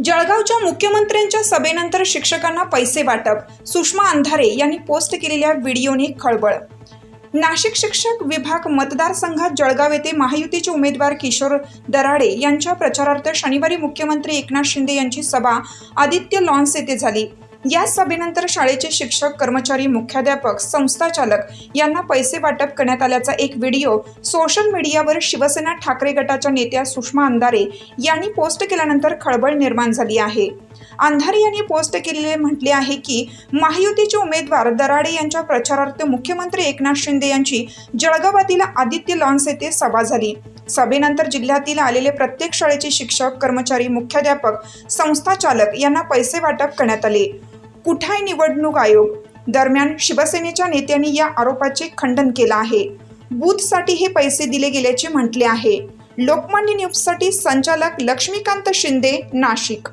जळगावच्या मुख्यमंत्र्यांच्या सभेनंतर शिक्षकांना पैसे वाटप. सुषमा अंधारे यांनी पोस्ट केलेल्या व्हिडिओने खळबळ. नाशिक शिक्षक विभाग मतदारसंघात जळगाव येथे महायुतीचे उमेदवार किशोर दराडे यांच्या प्रचारार्थ शनिवारी मुख्यमंत्री एकनाथ शिंदे यांची सभा. आदित्य लॉन्स येथे झाली. या सभेनंतर शाळेचे शिक्षक कर्मचारी मुख्याध्यापक संस्थाचालक यांना पैसे वाटप करण्यात आल्याचा एक व्हिडिओ सोशल मीडियावर शिवसेना ठाकरे गटाच्या नेत्या सुषमा अंधारे यांनी पोस्ट केल्यानंतर खळबळ निर्माण झाली आहे. अंधारे यांनी पोस्ट केलेले म्हटले आहे की महायुतीचे उमेदवार दराडे यांच्या प्रचारार्थ मुख्यमंत्री एकनाथ शिंदे यांची जळगावातील आदित्य लॉन्स येथे सभा झाली. सभेनंतर जिल्ह्यातील आलेले प्रत्येक शाळेचे शिक्षक कर्मचारी मुख्याध्यापक संस्थाचालक यांना पैसे वाटप करण्यात आले. कुठाय निवडणूक आयोग दरम्यान शिवसेनेच्या नेत्यांनी या आरोपाचे खंडन केलं आहे. बूथसाठी हे पैसे दिले गेल्याचे म्हटले आहे. लोकमान्य न्यूजसाठी संचालक लक्ष्मीकांत शिंदे नाशिक.